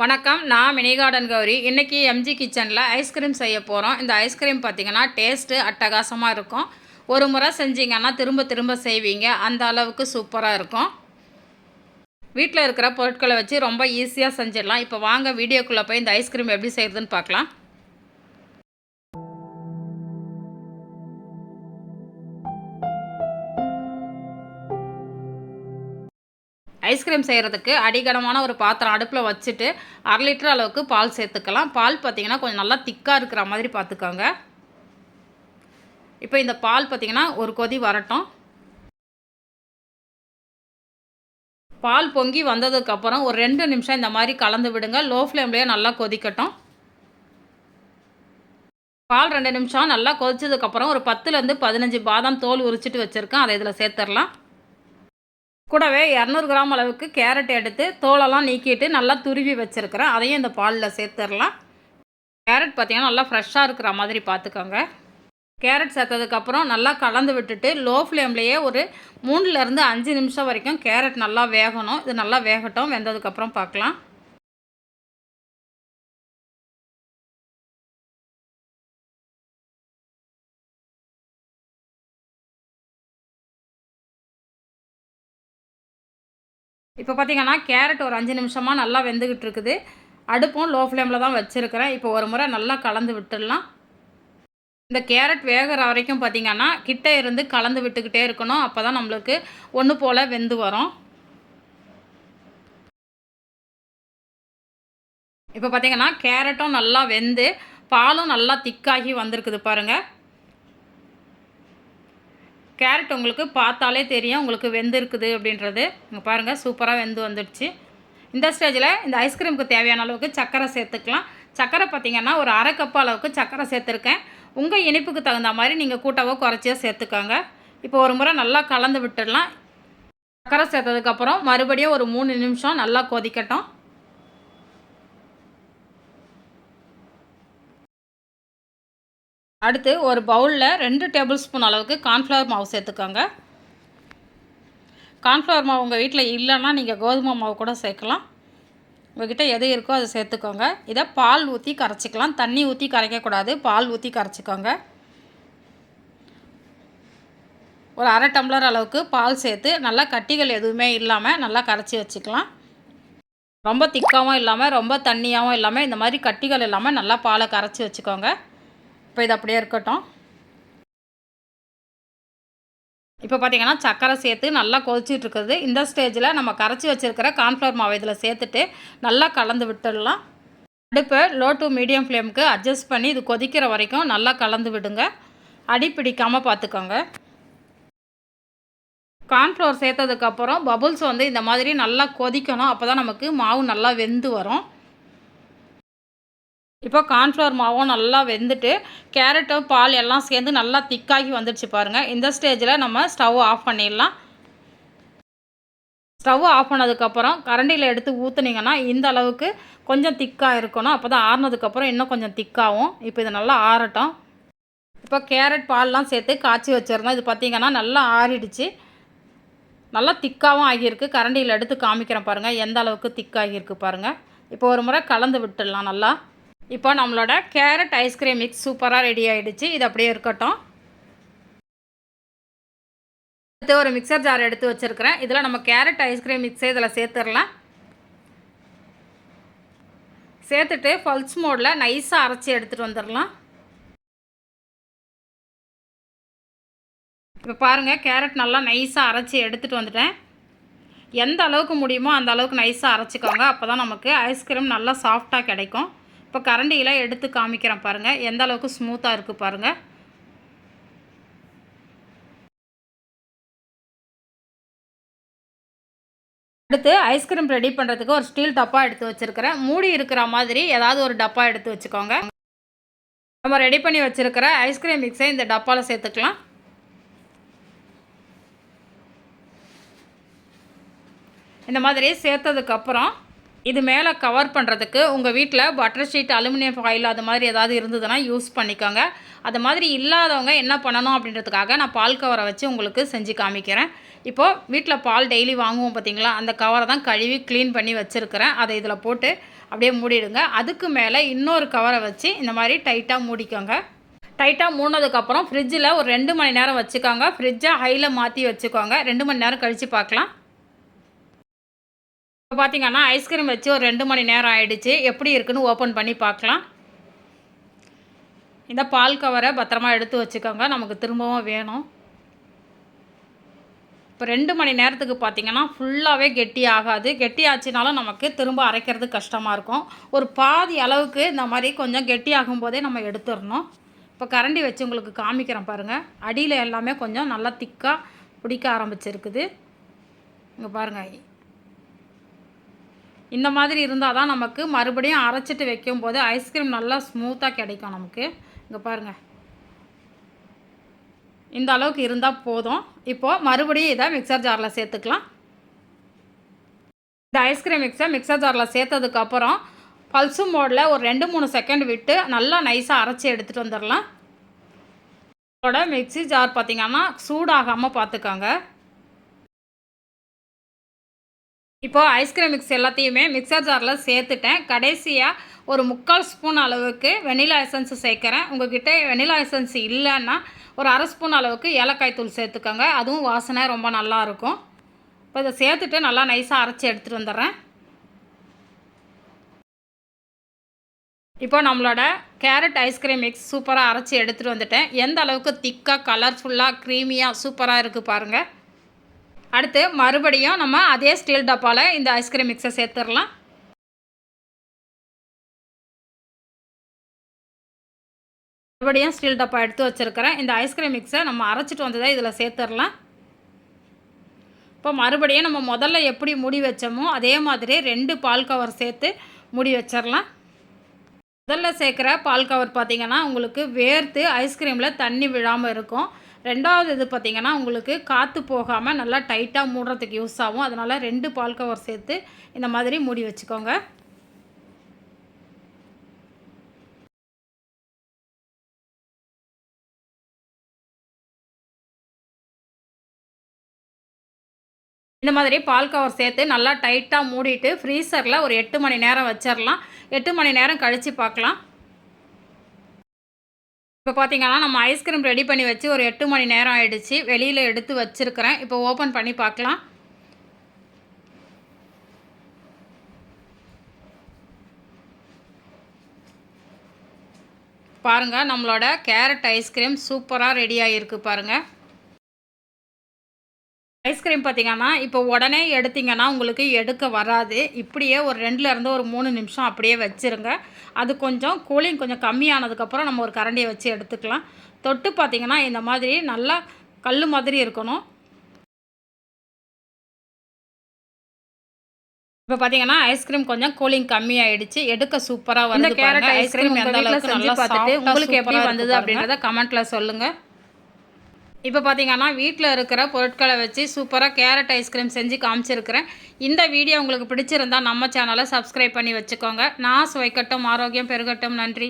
வணக்கம் நான் mini garden Gowri இன்றைக்கி எம்ஜி கிச்சனில் ஐஸ்கிரீம் செய்ய போகிறோம் இந்த ஐஸ்கிரீம் பார்த்திங்கன்னா டேஸ்ட்டு அட்டகாசமாக இருக்கும். ஒரு முறை செஞ்சீங்கன்னா திரும்ப திரும்ப செய்வீங்க. அந்த அளவுக்கு சூப்பராக இருக்கும். வீட்டில் இருக்கிற பொருட்களை வச்சு ரொம்ப ஈஸியாக செஞ்சிடலாம். இப்போ வாங்க வீடியோக்குள்ளே போய் இந்த ஐஸ்கிரீம் எப்படி செய்கிறதுன்னு பார்க்கலாம் ஐஸ்கிரீம் செய்கிறதுக்கு அடிகனமான ஒரு பாத்திரம் அடுப்பில் வச்சுட்டு அரை லிட்டர் அளவுக்கு பால் சேர்த்துக்கலாம். பால் பார்த்திங்கன்னா கொஞ்சம் நல்லா திக்காக இருக்கிற மாதிரி பார்த்துக்கோங்க இப்போ இந்த பால் பார்த்திங்கன்னா ஒரு கொதி வரட்டும். பால் பொங்கி வந்ததுக்கப்புறம் ஒரு ரெண்டு நிமிஷம் இந்த மாதிரி கலந்து விடுங்க. லோ ஃப்ளேம்லேயே நல்லா கொதிக்கட்டும். பால் ரெண்டு நிமிஷம் நல்லா கொதிச்சதுக்கப்புறம் ஒரு பத்துலேருந்து பதினஞ்சு பாதாம் தோல் உரிச்சிட்டு வச்சுருக்கேன். அதை இதில் சேர்த்துடலாம். கூடவே இரநூறு கிராம் அளவுக்கு கேரட் எடுத்து தோலெல்லாம் நீக்கிட்டு நல்லா துருவி வச்சுருக்கிறேன். அதையும் இந்த பாலில் சேர்த்துடலாம். கேரட் பார்த்திங்கன்னா நல்லா ஃப்ரெஷ்ஷாக இருக்கிற மாதிரி பார்த்துக்கோங்க. கேரட் சேர்த்ததுக்கப்புறம் நல்லா கலந்து விட்டுட்டு லோ ஃப்ளேம்லேயே ஒரு மூணுலேருந்து அஞ்சு நிமிஷம் வரைக்கும் கேரட் நல்லா வேகணும். இது நல்லா வேகட்டும். வெந்ததுக்கப்புறம் பார்க்கலாம். இப்போ பார்த்திங்கன்னா கேரட் ஒரு அஞ்சு நிமிஷமாக நல்லா வெந்துக்கிட்டு இருக்குது அடுப்பும் லோ ஃப்ளேமில் தான் வச்சுருக்கிறேன். இப்போ ஒரு முறை நல்லா கலந்து விட்டுடலாம். இந்த கேரட் வேகிற வரைக்கும் பார்த்திங்கன்னா கிட்டே இருந்து கலந்து விட்டுக்கிட்டே இருக்கணும். அப்போ தான் நம்மளுக்கு ஒன்று போல் வெந்து வரும். இப்போ பார்த்திங்கன்னா கேரட்டும் நல்லா வெந்து பாலும் நல்லா திக்காகி வந்திருக்குது பாருங்கள் கேரட் உங்களுக்கு பார்த்தாலே தெரியும் உங்களுக்கு வெந்திருக்குது அப்படின்றது. இங்கே பாருங்கள் சூப்பராக வெந்து வந்துடுச்சு. இந்த ஸ்டேஜில் இந்த ஐஸ்கிரீமுக்கு தேவையான அளவுக்கு சர்க்கரை சேர்த்துக்கலாம். சர்க்கரை பார்த்திங்கன்னா ஒரு அரை கப் அளவுக்கு சர்க்கரை சேர்த்துருக்கேன். உங்கள் இனிப்புக்கு தகுந்த மாதிரி நீங்கள் கூட்டவோ குறைச்சியோ சேர்த்துக்கோங்க. இப்போ ஒரு முறை நல்லா கலந்து விட்டுடலாம். சர்க்கரை சேர்த்ததுக்கப்புறம் மறுபடியும் ஒரு மூணு நிமிஷம் நல்லா கொதிக்கட்டும். அடுத்து ஒரு பவுலில் ரெண்டு டேபிள் ஸ்பூன் அளவுக்கு கார்ன்ஃப்ளவர் மாவு சேர்த்துக்கோங்க. கார்ன்ஃப்ளவர் மாவு உங்கள் வீட்டில் இல்லைன்னா நீங்கள் கோதுமை மாவு கூட சேர்க்கலாம். உங்கள்கிட்ட எது இருக்கோ அதை சேர்த்துக்கோங்க. இதை பால் ஊற்றி கரைச்சிக்கலாம். தண்ணி ஊற்றி கரைக்கக்கூடாது. பால் ஊற்றி கரைச்சிக்கோங்க. ஒரு அரை டம்ளர் அளவுக்கு பால் சேர்த்து நல்லா கட்டிகள் எதுவுமே இல்லாமல் நல்லா கரைச்சி வச்சுக்கலாம். ரொம்ப திக்காகவும் இல்லாமல் ரொம்ப தண்ணியாகவும் இல்லாமல் இந்த மாதிரி கட்டிகள் இல்லாமல் நல்லா பாலை கரைச்சி வச்சுக்கோங்க. இப்போ இது அப்படியே இருக்கட்டும். இப்போ பார்த்தீங்கன்னா சக்கரை சேர்த்து நல்லா கொதிச்சிட்ருக்குது இந்த ஸ்டேஜில் நம்ம கரைச்சி வச்சுருக்கிற கார்ன்ஃப்ளவர் மாவு இதில் சேர்த்துட்டு நல்லா கலந்து விட்டுடலாம். அடுப்பை லோ டு மீடியம் ஃப்ளேமுக்கு அட்ஜஸ்ட் பண்ணி இது கொதிக்கிற வரைக்கும் நல்லா கலந்து விடுங்க. அடி பிடிக்காமல் பார்த்துக்கோங்க. கார்ன்ஃப்ளவர் சேர்த்ததுக்கப்புறம் பபுள்ஸ் வந்து இந்த மாதிரி நல்லா கொதிக்கணும். அப்போ தான் நமக்கு மாவு நல்லா வெந்து வரும். இப்போ கார்ன்ஃப்ளவர் மாவும் நல்லா வெந்துட்டு கேரட்டும் பால் எல்லாம் சேர்ந்து நல்லா திக்காகி வந்துடுச்சு பாருங்கள் இந்த ஸ்டேஜில் நம்ம ஸ்டவ் ஆஃப் பண்ணிடலாம். ஸ்டவ் ஆஃப் பண்ணதுக்கப்புறம் கரண்டியில் எடுத்து ஊற்றுனீங்கன்னா இந்த அளவுக்கு கொஞ்சம் திக்காக இருக்கணும். அப்போ தான் ஆறுனதுக்கப்புறம் இன்னும் கொஞ்சம் திக்காகும் இப்போ இது நல்லா ஆறட்டும். இப்போ கேரட் பால்லாம் சேர்த்து காய்ச்சி வச்சுருந்தோம். இது பார்த்திங்கன்னா நல்லா ஆறிடுச்சு. நல்லா திக்காகவும் ஆகியிருக்கு. கரண்டியில் எடுத்து காமிக்கிறேன் பாருங்கள் எந்த அளவுக்கு திக்காகியிருக்கு பாருங்கள் இப்போ ஒரு முறை கலந்து விட்டுடலாம் நல்லா. இப்போ நம்மளோட கேரட் ஐஸ்கிரீம் மிக்ஸ் சூப்பராக ரெடி ஆகிடுச்சு இது அப்படியே இருக்கட்டும். அடுத்து ஒரு மிக்சர் ஜார் எடுத்து வச்சுருக்கிறேன். இதில் நம்ம கேரட் ஐஸ்கிரீம் மிக்ஸே இதில் சேர்த்துடலாம். சேர்த்துட்டு பல்ஸ் மோடில் நைஸாக அரைச்சி எடுத்துகிட்டு வந்துடலாம். இப்போ பாருங்கள் கேரட் நல்லா நைஸாக அரைச்சி எடுத்துகிட்டு வந்துட்டேன். எந்த அளவுக்கு முடியுமோ அந்த அளவுக்கு நைஸாக அரைச்சிக்கோங்க. அப்போ தான் நமக்கு ஐஸ்கிரீம் நல்லா சாஃப்டாக கிடைக்கும். இப்போ கரண்டியெலாம் எடுத்து காமிக்கிறேன் பாருங்கள் எந்த அளவுக்கு ஸ்மூத்தாக இருக்குது பாருங்கள் அடுத்து ஐஸ்கிரீம் ரெடி பண்ணுறதுக்கு ஒரு ஸ்டீல் டப்பா எடுத்து வச்சுருக்கிறேன். மூடி இருக்கிற மாதிரி ஏதாவது ஒரு டப்பா எடுத்து வச்சுக்கோங்க. நம்ம ரெடி பண்ணி வச்சுருக்கிற ஐஸ்கிரீம் மிக்ஸை இந்த டப்பாவில் சேர்த்துக்கலாம். இந்த மாதிரி சேர்த்ததுக்கப்புறம் இது மேலே கவர் பண்ணுறதுக்கு உங்கள் வீட்டில் பட்டர் ஷீட் அலுமினியம் ஃபாயில் அது மாதிரி ஏதாவது இருந்ததுன்னா யூஸ் பண்ணிக்கோங்க. அது மாதிரி இல்லாதவங்க என்ன பண்ணணும் அப்படின்றதுக்காக நான் பால் கவரை வச்சு உங்களுக்கு செஞ்சு காமிக்கிறேன். இப்போது வீட்டில் பால் டெய்லி வாங்குவோம் பார்த்தீங்களா அந்த கவரை தான் கழுவி க்ளீன் பண்ணி வச்சுருக்கிறேன். அதை இதில் போட்டு அப்படியே மூடிடுங்க. அதுக்கு மேலே இன்னொரு கவரை வச்சு இந்த மாதிரி டைட்டாக மூடிக்கோங்க. டைட்டாக மூடினதுக்கப்புறம் ஃப்ரிட்ஜில் ஒரு ரெண்டு மணி நேரம் வச்சுக்கோங்க. ஃப்ரிட்ஜை ஹையில் மாற்றி வச்சுக்கோங்க. ரெண்டு மணி நேரம் கழித்து பார்க்கலாம். இப்போ பார்த்தீங்கன்னா ஐஸ்கிரீம் வச்சு ஒரு ரெண்டு மணி நேரம் ஆயிடுச்சு. எப்படி இருக்குன்னு ஓப்பன் பண்ணி பார்க்கலாம். இந்த பால் கவரை பத்திரமா எடுத்து வச்சுக்கோங்க. நமக்கு திரும்பவும் வேணும். இப்போ ரெண்டு மணி நேரத்துக்கு பார்த்தீங்கன்னா ஃபுல்லாகவே கெட்டி ஆகாது. கெட்டி ஆச்சுனாலும் நமக்கு திரும்ப அரைக்கிறது கஷ்டமாக இருக்கும். ஒரு பாதி அளவுக்கு இந்த மாதிரி கொஞ்சம் கெட்டி ஆகும்போதே நம்ம எடுத்துடணும். இப்போ கரண்டி வச்சு உங்களுக்கு காமிக்கிறேன் பாருங்கள் அடியில் எல்லாமே கொஞ்சம் நல்லா திக்காக பிடிக்க ஆரம்பிச்சிருக்குது. இங்கே பாருங்கள் இந்த மாதிரி இருந்தால் தான் நமக்கு மறுபடியும் அரைச்சிட்டு வைக்கும்போது ஐஸ்கிரீம் நல்லா ஸ்மூத்தாக கிடைக்கும் நமக்கு. இங்கே பாருங்கள் இந்த அளவுக்கு இருந்தால் போதும். இப்போது மறுபடியும் இதை மிக்சர் ஜாரில் சேர்த்துக்கலாம். இந்த ஐஸ்கிரீம் மிக்ஸை மிக்சர் ஜாரில் சேர்த்ததுக்கப்புறம் பல்சு மோடில் ஒரு ரெண்டு மூணு செகண்ட் விட்டு நல்லா நைஸாக அரைச்சி எடுத்துகிட்டு வந்துடலாம். இதோட மிக்ஸி ஜார் பார்த்திங்கன்னா சூடாகாமல் பார்த்துக்கோங்க இப்போது ஐஸ்கிரீம் மிக்ஸ் எல்லாத்தையுமே மிக்சர் ஜாரில் சேர்த்துட்டேன். கடைசியாக ஒரு முக்கால் ஸ்பூன் அளவுக்கு வெனிலா எசன்ஸ் சேர்க்குறேன். உங்ககிட்ட வெனிலா எசன்ஸ் இல்லைன்னா ஒரு அரை ஸ்பூன் அளவுக்கு ஏலக்காய் தூள் சேர்த்துக்கோங்க. அதுவும் வாசனை ரொம்ப நல்லாயிருக்கும் இப்போ இதை சேர்த்துட்டு நல்லா நைஸாக அரைச்சி எடுத்துகிட்டு வந்துடுறேன். இப்போ நம்மளோட கேரட் ஐஸ்கிரீம் மிக்ஸ் சூப்பராக அரைச்சி எடுத்துகிட்டு வந்துட்டேன். எந்த அளவுக்கு திக்காக கலர்ஃபுல்லாக க்ரீமியாக சூப்பராக இருக்குது பாருங்கள் அடுத்து மறுபடியும் நம்ம அதே ஸ்டீல் டப்பாவில் இந்த ஐஸ்கிரீம் மிக்ஸை சேர்த்துடலாம். மறுபடியும் ஸ்டீல் டப்பா எடுத்து வச்சுருக்கிறேன் இந்த ஐஸ்கிரீம் மிக்ஸை நம்ம அரைச்சிட்டு வந்ததை இதில் சேர்த்துடலாம். இப்போ மறுபடியும் நம்ம முதல்ல எப்படி முடி வச்சோமோ அதே மாதிரி ரெண்டு பால் கவர் சேர்த்து முடி வச்சிடலாம். முதல்ல சேர்க்குற பால் கவர் பார்த்திங்கன்னா உங்களுக்கு வேர்த்து ஐஸ்கிரீமில் தண்ணி விழாமல் இருக்கும். ரெண்டாவது இது பார்த்திங்கன்னா உங்களுக்கு காற்று போகாமல் நல்லா டைட்டாக மூடுறதுக்கு யூஸ் ஆகும். அதனால் ரெண்டு பால் கவர் சேர்த்து இந்த மாதிரி மூடி வச்சுக்கோங்க. இந்த மாதிரி பால் கவர் சேர்த்து நல்லா டைட்டாக மூடிட்டு ஃப்ரீசரில் ஒரு எட்டு மணி நேரம் வச்சிடலாம் எட்டு மணி நேரம் கழித்து பார்க்கலாம். இப்போ பார்த்தீங்கன்னா நம்ம ஐஸ்கிரீம் ரெடி பண்ணி வச்சு ஒரு எட்டு மணி நேரம் ஆகிடுச்சு வெளியில் எடுத்து வச்சுருக்கிறேன். இப்போ ஓப்பன் பண்ணி பார்க்கலாம். பாருங்கள் நம்மளோட கேரட் ஐஸ்கிரீம் சூப்பராக ரெடி ஆகிருக்கு பாருங்கள் ஐஸ்கிரீம் பார்த்தீங்கன்னா இப்போ உடனே எடுத்திங்கன்னா உங்களுக்கு எடுக்க வராது. இப்படியே ஒரு ரெண்டுலேருந்து ஒரு மூணு நிமிஷம் அப்படியே வச்சுருங்க. அது கொஞ்சம் கூலிங் கொஞ்சம் கம்மியானதுக்கப்புறம் நம்ம ஒரு கரண்டியை வச்சு எடுத்துக்கலாம். தொட்டு பார்த்திங்கன்னா இந்த மாதிரி நல்லா கல் மாதிரி இருக்கணும். இப்போ பார்த்தீங்கன்னா ஐஸ்கிரீம் கொஞ்சம் கூலிங் கம்மியாயிடுச்சு. எடுக்க சூப்பராக வந்து கேரட் ஐஸ்கிரீம் எந்த அளவுக்கு நல்லா பார்த்துட்டு உங்களுக்கு எப்படி வந்தது அப்படின்றத கமெண்ட்டில் சொல்லுங்கள் இப்போ பார்த்தீங்கன்னா வீட்டில் இருக்கிற பொருட்களை வச்சு சூப்பராக கேரட் ஐஸ்கிரீம் செஞ்சு காமிச்சிருக்கிறேன். இந்த வீடியோ உங்களுக்கு பிடிச்சிருந்தா நம்ம சேனலை சப்ஸ்கிரைப் பண்ணி வச்சுக்கோங்க. நான் சுவைக்கட்டும் ஆரோக்கியம் பெருகட்டும். நன்றி.